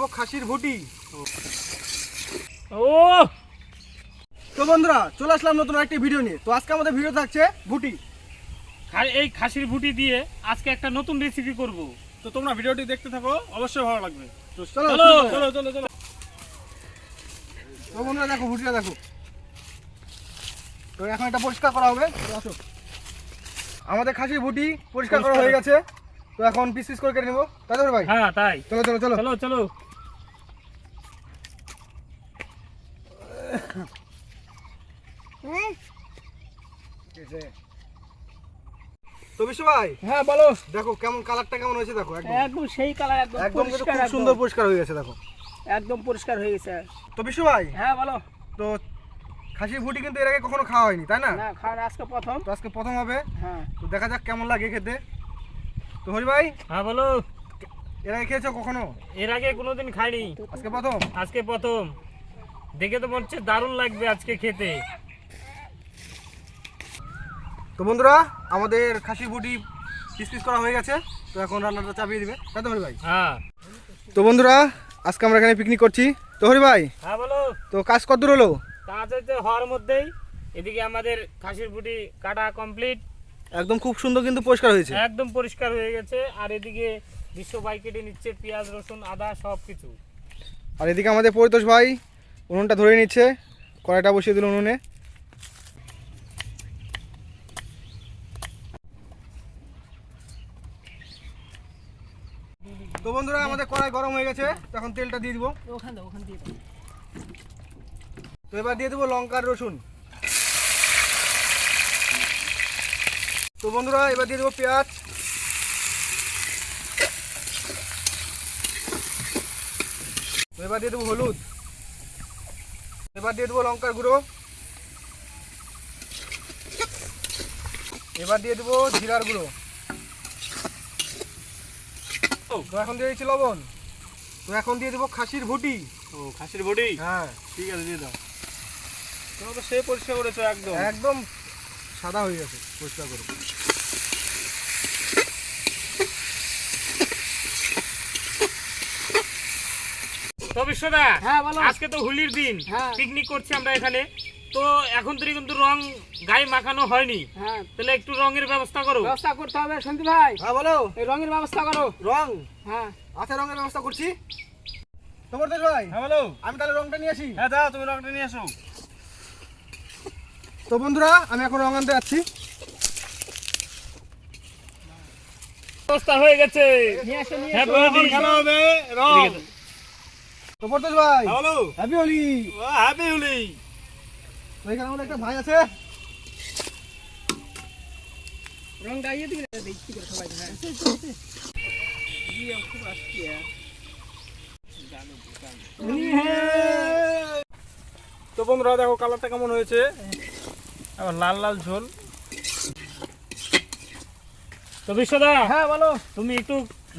দেবো খাসির ভুটি। ও! তো বন্ধুরা চলে আসলাম নতুন একটি ভিডিও নিয়ে। তো আজকে আমাদের ভিডিও থাকছে ভুটি। এই খাসির ভুটি দিয়ে আজকে একটা নতুন রেসিপি করব। তো তোমরা ভিডিওটি দেখতে থাকো অবশ্যই ভালো লাগবে। তো চলো চলো। চলো চলো চলো তো বন্ধুরা দেখো ভুটিটা দেখো। তো এখন এটা পরিষ্কার করা হবে। আসো। আমাদের খাসির ভুটি পরিষ্কার করা হয়ে গেছে। তো এখন পিস পিস করে কেটে নেব। তাই ভাই? হ্যাঁ তাই। চলো চলো চলো। চলো চলো। তো বিশ্ব ভাই হ্যাঁ বলো। দেখো কেমন কালারটা কেমন হয়েছে দেখো একদম। একদম সেই কালার একদম একদম কিন্তু খুব সুন্দর পরিষ্কার হয়ে গেছে দেখো। একদম পরিষ্কার হয়ে গেছে। তো বিশ্ব ভাই হ্যাঁ বলো। তো খাসির ভুটি কিন্তু এর আগে কখনো খাওয়া হয়নি তাই না আজকে প্রথম। তো আজকে প্রথম হবে। হ্যাঁ। তো দেখা যাক কেমন লাগে খেতে। তো হরি ভাই হ্যাঁ বলো। এর আগে খেয়েছো কখনো? এর আগে কোনোদিন খাইনি। আজকে প্রথম? আজকে প্রথম। দেখে তো মনে হচ্ছে দারুণ লাগবে আজকে খেতে। তো বন্ধুরা আমাদের খাসির বুটি পিস পিস করা হয়ে গেছে তো এখন রান্নাটা চাপিয়ে দিবে। তাই তো হরি ভাই? হ্যাঁ। তো বন্ধুরা আজকে আমরা এখানে পিকনিক করছি। তো হরি ভাই হ্যাঁ বলো। তো কাজ কত দূর হলো কাজ হচ্ছে হওয়ার মধ্যেই। এদিকে আমাদের খাসির বুটি কাটা কমপ্লিট একদম খুব সুন্দর কিন্তু পরিষ্কার হয়েছে। একদম পরিষ্কার হয়ে গেছে। আর এদিকে বিশ্ব বাই কেটে নিচ্ছে পেঁয়াজ রসুন আদা সব কিছু আর এদিকে আমাদের পরিতোষ ভাই উনুনটা ধরে নিচ্ছে কড়াইটা বসিয়ে দিল উনুনে। তো বন্ধুরা আমাদের কড়াই গরম হয়ে গেছে তখন তেলটা দিয়ে দিব। ওখান দাও ওখান দিয়ে। তো এবার দিয়ে দেবো লঙ্কার রসুন। তো বন্ধুরা এবার দিয়ে দেবো পেঁয়াজ। তো এবার দিয়ে দেবো হলুদ। এবার দিয়ে দেবো লঙ্কার গুঁড়ো। এবার দিয়ে দেবো জিরার গুঁড়ো। তো এখন দিয়ে দিচ্ছি লবণ। তো এখন দিয়ে দেবো খাসির ভুটি। ও খাসির বডি হ্যাঁ। ঠিক আছে দিয়ে দাও। তোমরা তো সে পরিষ্কার করেছ একদম। একদম সাদা হয়ে গেছে পরিষ্কার করে। তো হ্যাঁ, বলো। আজকে তো হোলির দিন হ্যাঁ। পিকনিক করছি আমরা এখানে। তো এখন কিন্তু রং গায়ে মাখানো হয়নি। হ্যাঁ। তাহলে একটু রঙের ব্যবস্থা করো। ব্যবস্থা করতে হবে সন্দীপ ভাই। হ্যাঁ বলো। এই রঙের ব্যবস্থা করো। রং? হ্যাঁ। আচ্ছা রঙের ব্যবস্থা করছি। তোমার দেশ ভাই হ্যাঁ বলো। আমি তাহলে রংটা নিয়ে আসি। হ্যাঁ দাও তুমি রংটা নিয়ে আসো। তো বন্ধুরা আমি এখন রং আনতে যাচ্ছি। ব্যবস্থা হয়ে গেছে। নিয়ে আসো নিয়ে আসো। Holi! খেলা হবে রং। তো ভাই হ্যাঁ বলো। হ্যাপি হোলি হ্যাপি হোলি তো এখানে আমাদের একটা ভাই আছে। রং গাইয়ে দিবি না দেখছি করে সবাই হ্যাঁ দিয়ে খুব আসছি তো বন্ধুরা দেখো কালারটা কেমন হয়েছে? আবার লাল লাল ঝোল। তো বিশ্বদা হ্যাঁ বলো। তুমি একটু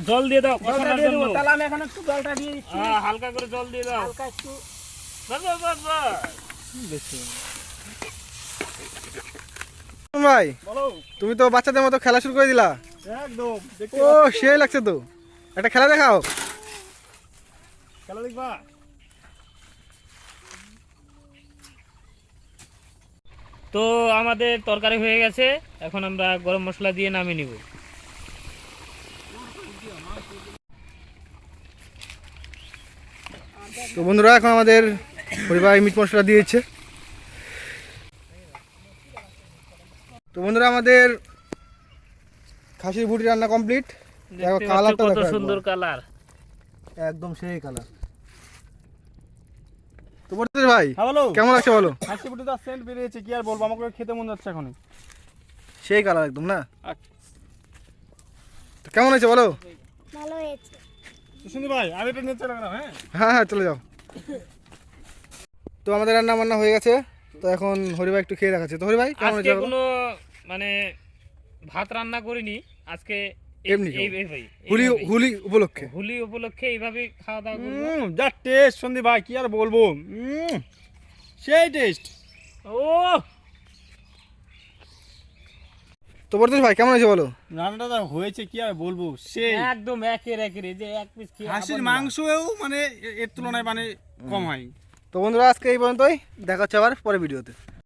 জল দিয়ে দাও কষানোর জন্য। তাহলে আমি এখন একটু জলটা দিয়ে দিচ্ছি। হ্যাঁ, হালকা করে জল দিয়ে দাও। হালকা একটু। বাস, বাস, বাস, বাস। ভাই তুমি তো বাচ্চাদের মতো খেলা শুরু করে দিলা। একদম ও সেই লাগছে তো। একটা খেলা দেখাও। খেলা দেখবা। তো আমাদের তরকারি হয়ে গেছে এখন আমরা গরম মশলা দিয়ে নামিয়ে নিব। তো বন্ধুরা এখন আমাদের পরিবার মিট মশলা দিয়েছে। তো বন্ধুরা আমাদের খাসির ভুটি রান্না কমপ্লিট দেখো কালারটা কত সুন্দর কালার একদম সেই কালার তো ভাই হ্যাঁ বলো। কেমন আছে বলো? খাসি বুটি তো সেন্ট বেরিয়েছে কি আর বলব? আমাকে খেতে মন যাচ্ছে এখন সেই কালার একদম না। কেমন হয়েছে বলো? তো শুনি ভাই আমি এটা নিয়ে চলে গেলাম হ্যাঁ? হ্যাঁ হ্যাঁ চলে যাও। তো আমাদের রান্না বান্না হয়ে গেছে। তো এখন হরিভাই একটু খেয়ে দেখাচ্ছে। তো কেমন আজকে হয়েছে কোনো মানে ভাত রান্না করিনি। আজকে এমনি। হুলি হুলি উপলক্ষে? হোলি উপলক্ষে এইভাবে খাওয়া দাওয়া করব। যা টেস্ট সন্দীপ ভাই কি আর বলব? হুম সেই টেস্ট ও! তো বর্তমান ভাই কেমন হয়েছে বলো? রান্নাটা হয়েছে কি আর বলব? সে একদম একের একের যে এক পিস খেয়ে হাঁসির মাংসও মানে এর তুলনায় মানে কম হয়। তো বন্ধুরা আজকে এই পর্যন্তই। দেখা হচ্ছে আবার পরে ভিডিওতে।